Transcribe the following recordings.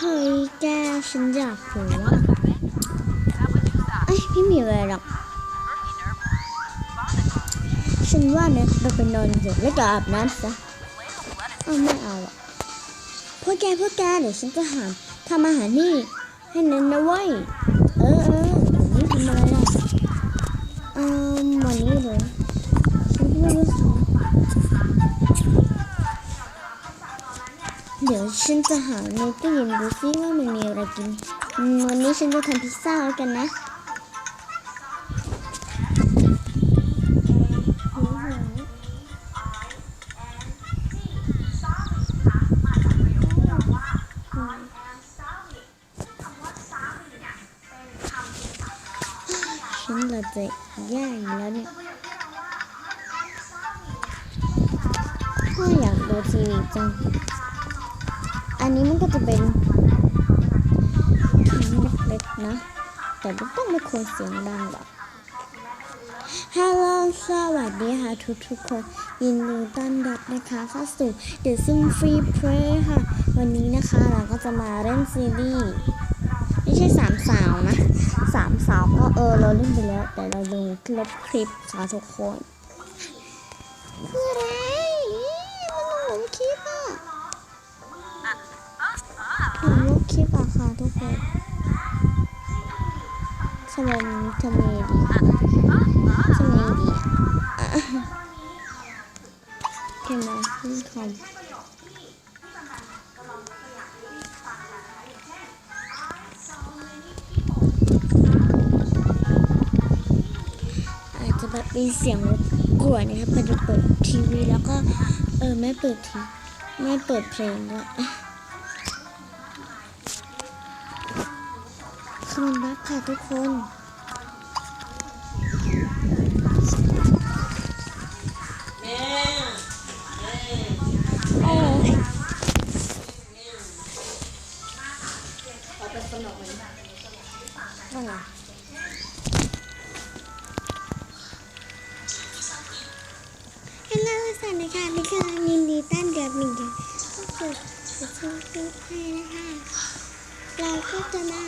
เฮ้ยแกฉันอยากรู้ว่าเอ้ยไม่มีอะไรหรอกฉันว่านะเราไปนอนเถอะแล้วก็อาบน้ำซะเอาไม่เอาอะพวกแกพวกแกเดี๋ยวฉันจะหาทำอาหารนี่ให้นันนะเว้ยเออเออนนี้ทำอะไรล่ะเออวันนี้เหรอฉันไม่รู้สิ เดี๋ยวฉันจะหาในตู้เย็นดูซิว่ามันมีอะไรกิน วันนี้ฉันจะทำพิซซ่าแล้วกันนะฉันเราจะแย่อยู่แล้วเนี่ยพ่ออยากดูทีวีจัง นนี้มันก็จะเป็นทีวีเล็กๆนะ แต่ต้องไม่ควรเสียงดังหรอกฮัลโหลสวัสดีค่ะทุกทุกๆคน ยินดีต้อนรับนะคะเข้าสู่ The Sim Free Play ค่ะ วันนี้นะคะเราก็จะมาเล่นซีรีส์ไม่ใช่สามสาวนะสามสาวก็เออเราเล่นไปแล้ว แต่เราลงลบคลิปค่ะทุกคนคืออะไรมันลงคลิปำไมทำไมดีทำไมดีอะแค่มาขึ้นคอมอาจจะแบบมีเสียงรบกวนนะครับมันจะเปิดทีวีแล้วก็ เออ ไม่เปิดทีไม่เปิดเพลงด้วย คือมันรักค่ะทุกคนฮัลโหลสวัสดีค่ะนี่คือยินดีต้อนรับหนึ่งเดียวก็คือจะช่วยให้นะคะ เราก็จะมา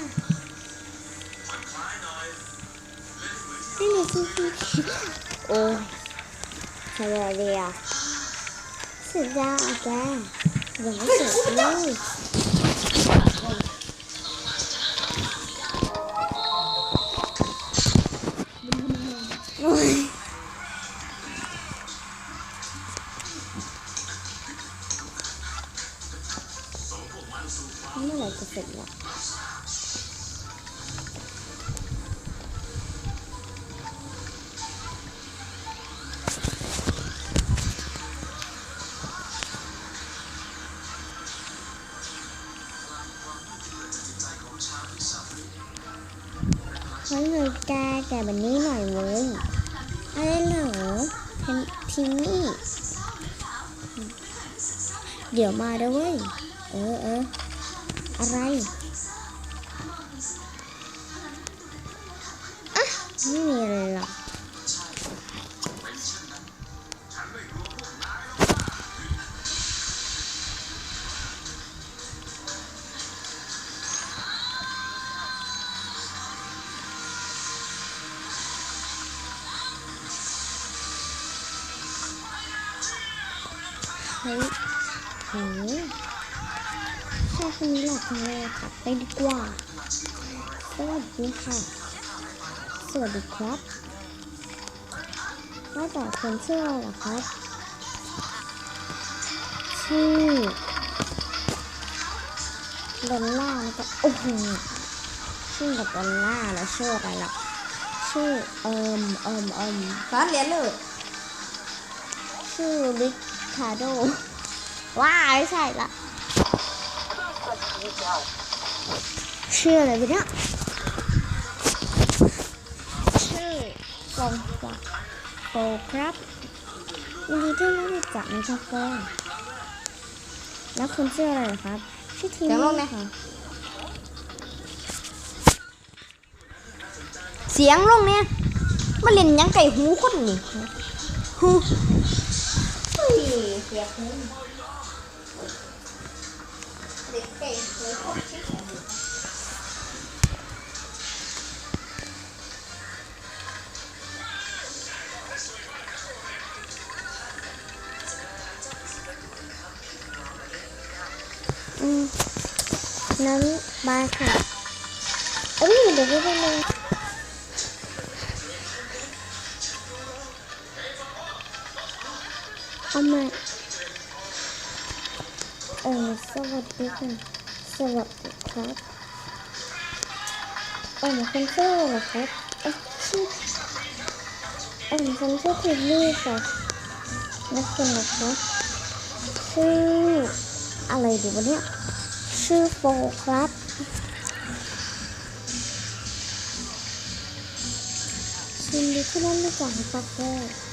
ให้หนูซื้อโอ้ยทำอะ แกแกแบบนี้หน่อยเว้ยอะไรเหรอเทนทีนี่ เดี๋ยวมาด้อเว้ย เออเอออะไรอะไม่มีอะไรหรอก เฮ้ยโหแค่คนนี้หลับเลยค่ะไปดีกว่า สวัสดีค่ะ สวัสดีครับว่าแต่คนชื่ออะไรเหรอครับ ชื่อดอลล่าแล้วก็โอ้โหชื่อกับดอลล่าแล้วชื่ออะไรล่ะ ชื่อเอิมเอิมเอิมร้านเหรียญเลยชื่อลิ คาโด ว้าไม่ใช่ละชื่ออะไรไปเนี่ยชื่อกองฟาโฟครับยินดีที่ได้รู้จักนะครับฟองแล้วคุณชื่ออะไรครับชื่อทีนี่ค่ะเสียงลงเนี่ยมาเล่นยังไก่หูคนนี่ฮู เฮ้ยเสียงหูเด็กไก่หูค เอ้ยเดี๋ยวไปดูเลยเอามาเออสวัสดีค่ะ สวัสดีครับเออคนชื่ออะไรเหรอครับเอ๊ะชื่อเออคนชื่อทิลลี่ค่ะแล้วคุณล่ะคะชื่ออะไรดีวะเนี่ยชื่อโฟครับชินดีที่ได้รู้จักครับแม่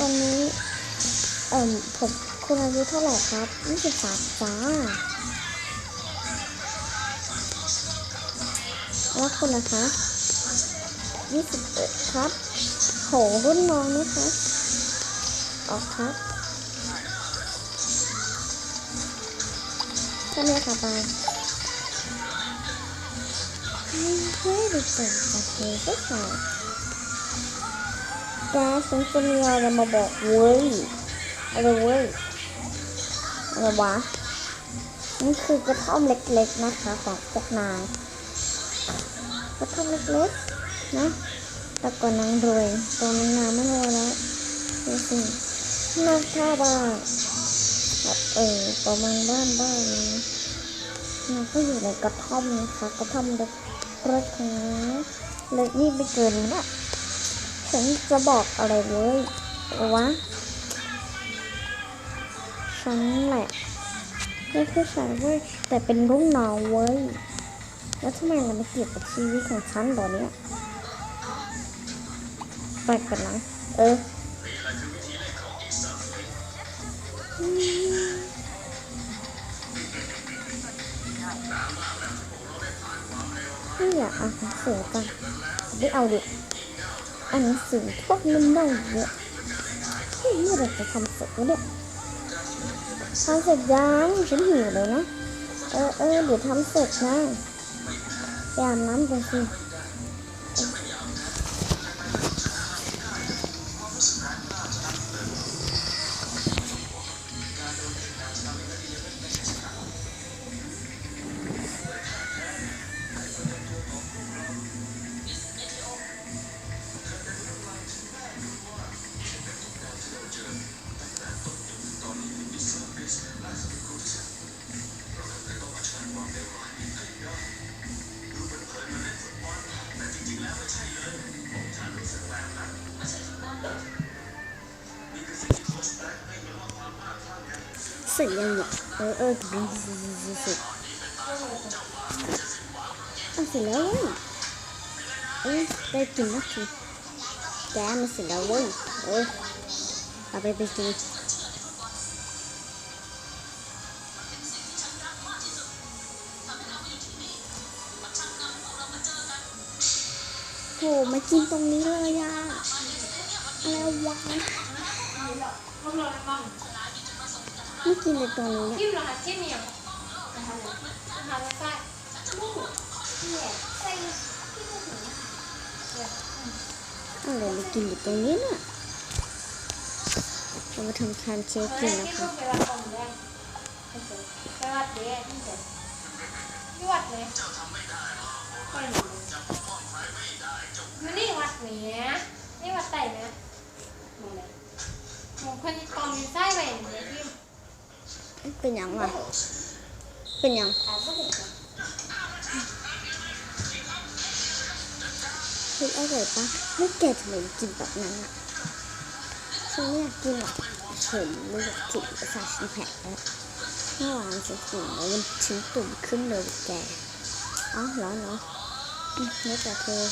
วันนี้เอ่อผมคุณอายุเท่าไหร่ครับ23จ้า แล้วคุณนะคะ21ครับ โหรุ่นน้องนะคะออกครับแค่นี้ค่ะบาไม่ได้ดูเปิดกับเธอสักหน่ อยแกฉันจะมีอะไรมาบอกเว้ยอะไรเว้ยอะไรวะนี่คือกระท่อมเล็กๆนะคะของพวกนายกระท่อมเล็กๆนะแต่ก่อนนางรวยตอนนี้นางไม่รวยแล้วดูสินอกท่าบ้านเออประมาณบ้านบ้านนี้นก็อยู่ในกระท่อมนะคะกระท่อมเล็กเล็กๆนะเล็กนี่ไม่เกินนะ ฉันจะบอกอะไรเว้ยวะฉันแหละไม่ใช่ฉันเว้ยแต่เป็นรุ่นน้องเว้ยแล้วทำไมเราไม่เกี่ยวกับชีวิตของฉันตอนเนี้ยไปกันนะเออไม่อยากอ่านหนังสือกันไม่เอาดิ อ่านหนังสือพวกมันได้เยอะเมื่อไหรจะทำเสร็จวะเนี่ยทำเสร็จยังฉันหิวเลยนะ เออเออเดี๋ยวทำเสร็จนะไปอาบน้ำกันสิ สร็จยังเนี่ยเออเออดีสิสิสิสิอะเสร็จแล้วเว้ยเอ้ยได้กินแล้วทีแกมันเสร็จแล้วเว้ยเออเอาไปไปกินโหมากินตรงนี้เลยอะอะไรวะ ไม่กินในตรงนี้เนี่ยจิ้มเหรอคะจิ้มเนี่ยนะคะนะคะแล้วก็นี่เนี่ยใส่ที่มือถือนะคะอะไรมากินอยู่ตรงนี้เนี่ยเรามาทำทานเค้กเอกินนะคะไปวัดตรงแดงไปวัดเด้ที่เสร็จที่วัดเลยไหนมันนี่วัดเนี้ยนี่วัดไต่นะมองเลยมองคนกองอยู่ใต้แหวนเนี่ยที่ เป็นยังวะเป็นยังอ่านก็เห็นจ้ะเฮ้ยอร่อยปะไม่แกทำไมกินแบบนั้นอะฉันไม่อยากกินหรอกฉันไม่อยากกินภาษาชินแผลแล้วเมื่อวานฉันกินแล้วมันชิ้นตุ่มขึ้นเลยแกอ๋อเหรอเหรออืมแล้วแต่เธอ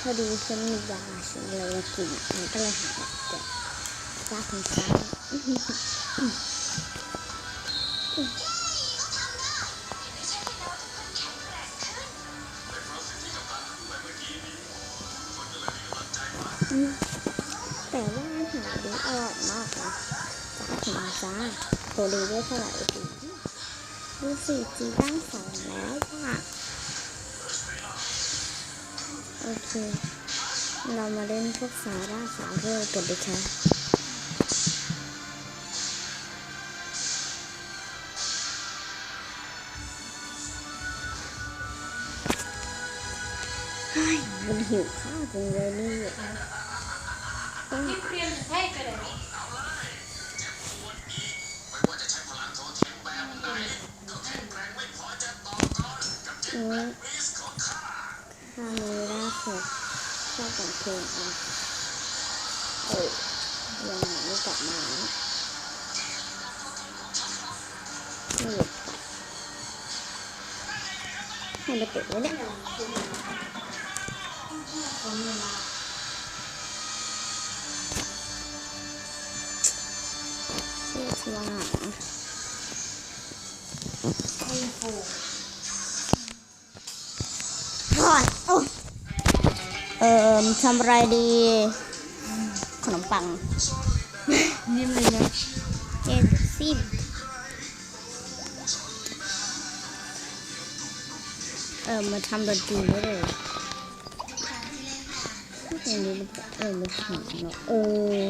พอดีฉันมียาฉันเลยกินมันก็เลยหายแกจ้าคุณจ้า แต่ว่าอาหารนี้อร่อยมากนะจ้าถึงจ้าโทรเลเวลเท่าไหร่ดูดูสิจีตั้งสองแล้วจ้ะโอเค เรามาเล่นพวกสาร่าสาเร่กันดีค่ะ หิวข้าวจังเลยนี่ที่เปลี่ยนใช่ไปเลยอืมข้ามือล่าสุดชอบแต่งเพลงอะเออยังไงไม่กลับมานะไม่หยุดให้มาติดไว้เนี่ย ชื่อชวาโอ้โหก่อนโอ้เออทำอะไรดี ขนมปังนิ่มเลยนะเจนซิมเออมาทำดนตรีได้เลย เพลงนี้มันก็เออมันถึงเนอะเออ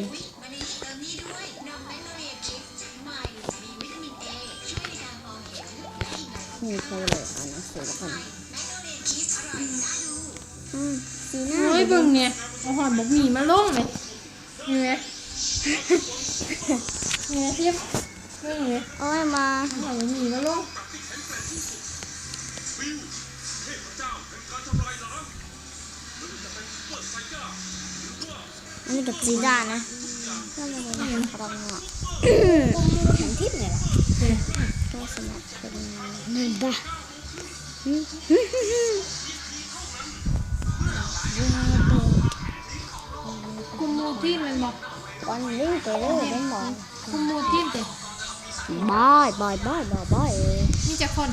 นี่เขาเลยอ่านหนังสือแล้วกันอืมสีหน้าโอ้ยเบิ่งเนี่ยเอาหอนบกหมี่มาลงเลยเห็นไหมเนี่ยเทียบเบิ่งเลยโอ้ยมาเอาหอนบกหมี่มาลง กับจีด้านะก็มันเป็นพลังอะแข็งทิพย์เนี่ยก็สมัครเป็นนั่นบ้าคุมมูทีมมันบอกวันนี้ไปเลยได้หมอคุมมูทีมเด็บายบายบายบายบายนี่จะคน